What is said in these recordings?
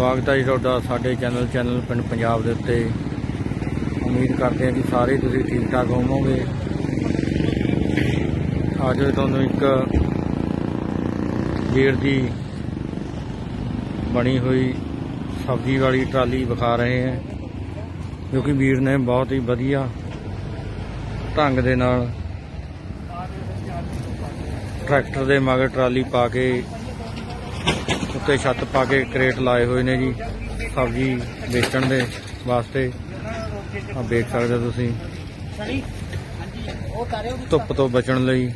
ਸਵਾਗਤ ਹੈ ਜੀ ਤੁਹਾਡਾ ਸਾਡੇ ਚੈਨਲ ਚੈਨਲ ਪਿੰਡ ਪੰਜਾਬ ਦੇ ਉੱਤੇ। ਉਮੀਦ ਕਰਦੇ ਹਾਂ ਕਿ ਸਾਰੇ ਤੁਸੀਂ ਠੀਕ ਠਾਕ ਹੋਵੋਗੇ। ਅੱਜ ਤੁਹਾਨੂੰ ਇੱਕ ਜੇੜ ਦੀ ਬਣੀ ਹੋਈ ਸਬਜ਼ੀ ਵਾਲੀ ਟਰਾਲੀ ਵਿਖਾ ਰਹੇ ਹਾਂ, ਜੋ ਕਿ ਵੀਰ ਨੇ ਬਹੁਤ ਹੀ ਵਧੀਆ ਢੰਗ ਦੇ ਨਾਲ ਟਰੈਕਟਰ ਦੇ ਮਗਰ ਟਰਾਲੀ ਪਾ ਕੇ ਉੱਤੇ ਛੱਤ ਪਾ ਕੇ ਕਰੇਟ ਲਾਏ ਹੋਏ ਨੇ ਜੀ ਸਬਜ਼ੀ ਵੇਚਣ ਦੇ ਵਾਸਤੇ। ਆ ਵੇਖ ਸਕਦੇ ਹੋ ਤੁਸੀਂ। ਧੁੱਪ ਤੋਂ ਬਚਣ ਲਈ।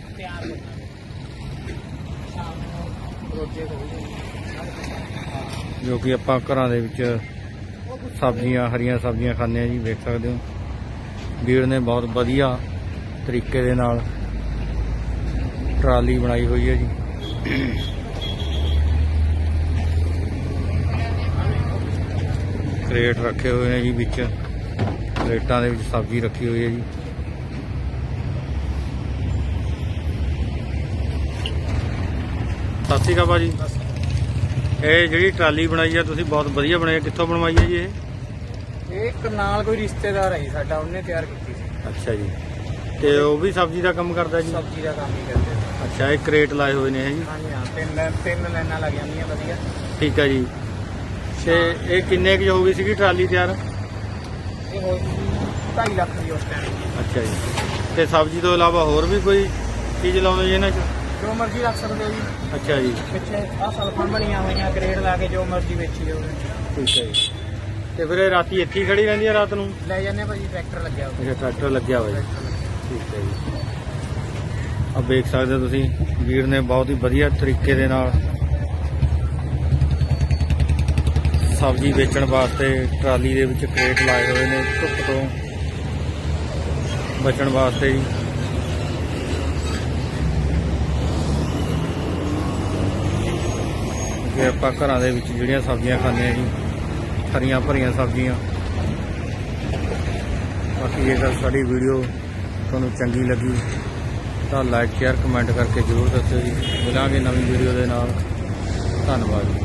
ਜੋ ਕਿ ਆਪਾਂ ਘਰਾਂ ਦੇ ਵਿੱਚ ਸਬਜ਼ੀਆਂ ਹਰੀਆਂ ਸਬਜ਼ੀਆਂ ਖਾਂਦੇ ਆ ਜੀ ਵੇਖ ਸਕਦੇ ਹੋ। ਵੀਰ ਨੇ ਬਹੁਤ ਵਧੀਆ ਤਰੀਕੇ ਦੇ ਨਾਲ ਟਰਾਲੀ ਬਣਾਈ ਹੋਈ ਹੈ ਜੀ। ਕਰੇਟ ਰੱਖੇ ਹੋਏ ਨੇ ਜੀ ਵਿੱਚ। ਕਰੇਟਾਂ ਦੇ ਵਿੱਚ ਸਬਜ਼ੀ ਰੱਖੀ ਹੋਈ ਹੈ ਜੀ। ਸਤਿ ਸ਼੍ਰੀ ਅਕਾਲ ਭਾਜੀ। ਇਹ ਜਿਹੜੀ ਟਰਾਲੀ ਬਣਾਈ ਆ ਤੁਸੀਂ ਬਹੁਤ ਵਧੀਆ ਬਣਾਈ ਆ। ਕਿੱਥੋਂ ਬਣਵਾਈ ਹੈ ਜੀ ਇਹ? ਇਹ ਕਰਨਾਲ ਕੋਈ ਰਿਸ਼ਤੇਦਾਰ ਹੈ ਜੀ ਸਾਡਾ ਉਹਨੇ ਤਿਆਰ ਕੀਤੀ ਸੀ। ਅੱਛਾ ਜੀ। ਤੇ ਉਹ ਵੀ ਸਬਜ਼ੀ ਦਾ ਕੰਮ ਕਰਦਾ ਜੀ? ਸਬਜ਼ੀ ਦਾ ਕੰਮ ਹੀ ਕਰਦੇ। ਅੱਛਾ ਇਹ ਕਰੇਟ ਲਾਏ ਹੋਏ ਨੇ ਹੈ ਜੀ? ਹਾਂਜੀ ਹਾਂ ਤਿੰਨ ਤਿੰਨ ਲਾਈਨਾਂ ਲੱਗ ਜਾਂਦੀਆਂ ਵਧੀਆ। ਠੀਕ ਹੈ ਜੀ। ਤੇ ਇਹ ਕਿੰਨੇ ਕੁ 'ਚ ਹੋ ਗਈ ਸੀਗੀ ਟਰਾਲੀ ਤਿਆਰ? ਇਹ ਹੋ ਗਈ 2.5 ਲੱਖ ਦੀ ਉਸ ਟਾਈਮ ਅੱਛਾ ਜੀ। ਤੇ ਸਬਜ਼ੀ ਤੋਂ ਇਲਾਵਾ ਹੋਰ ਵੀ ਕੋਈ ਚੀਜ਼ ਲਾਉਂਦੇ ਜੀ ਇਹਨਾਂ 'ਚ? ਜੋ ਮਰਜ਼ੀ ਰੱਖ ਸਕਦੇ ਹੋ ਜੀ। ਅੱਛਾ ਜੀ। ਪਿੱਛੇ ਆਹ ਸਲਫਾਂ ਬਣੀਆਂ ਹੋਈਆਂ ਗ੍ਰੇਡ ਲਾ ਕੇ ਜੋ ਮਰਜ਼ੀ ਵੇਚੀ ਜਾਓ ਠੀਕ ਹੈ ਜੀ। ਤੇ ਫਿਰ ਇਹ ਰਾਤੀ ਇੱਥੇ ਹੀ ਖੜੀ ਰਹਿੰਦੀ ਹੈ ਰਾਤ ਨੂੰ? ਲੈ ਜਾਂਦੇ ਭਾਜੀ ਟਰੈਕਟਰ ਲੱਗਿਆ ਹੋਇਆ। ਅੱਛਾ ਟਰੈਕਟਰ ਲੱਗਿਆ ਹੋਇਆ ਜੀ। ਠੀਕ ਹੈ ਜੀ। ਆ ਵੇਖ ਸਕਦੇ ਹੋ ਤੁਸੀਂ ਵੀਰ ਨੇ ਬਹੁਤ ਹੀ ਵਧੀਆ ਤਰੀਕੇ ਦੇ ਨਾਲ ਸਬਜ਼ੀ ਵੇਚਣ ਵਾਸਤੇ ਟਰਾਲੀ ਦੇ ਵਿੱਚ ਕਰੇਟ ਲਾਏ ਹੋਏ ਨੇ ਧੁੱਪ ਤੋਂ ਬਚਣ ਵਾਸਤੇ ਜੀ ਕਿ ਆਪਾਂ ਘਰਾਂ ਦੇ ਵਿੱਚ ਜਿਹੜੀਆਂ ਸਬਜ਼ੀਆਂ ਖਾਂਦੇ ਆ ਜੀ, ਹਰੀਆਂ ਭਰੀਆਂ ਸਬਜ਼ੀਆਂ। ਬਾਕੀ ਜੇਕਰ ਸਾਡੀ ਵੀਡੀਓ ਤੁਹਾਨੂੰ ਚੰਗੀ ਲੱਗੀ ਤਾਂ ਲਾਈਕ ਸ਼ੇਅਰ ਕਮੈਂਟ ਕਰਕੇ ਜ਼ਰੂਰ ਦੱਸਿਓ ਜੀ। ਮਿਲਾਂਗੇ ਨਵੀਂ ਵੀਡੀਓ ਦੇ ਨਾਲ। ਧੰਨਵਾਦ ਜੀ।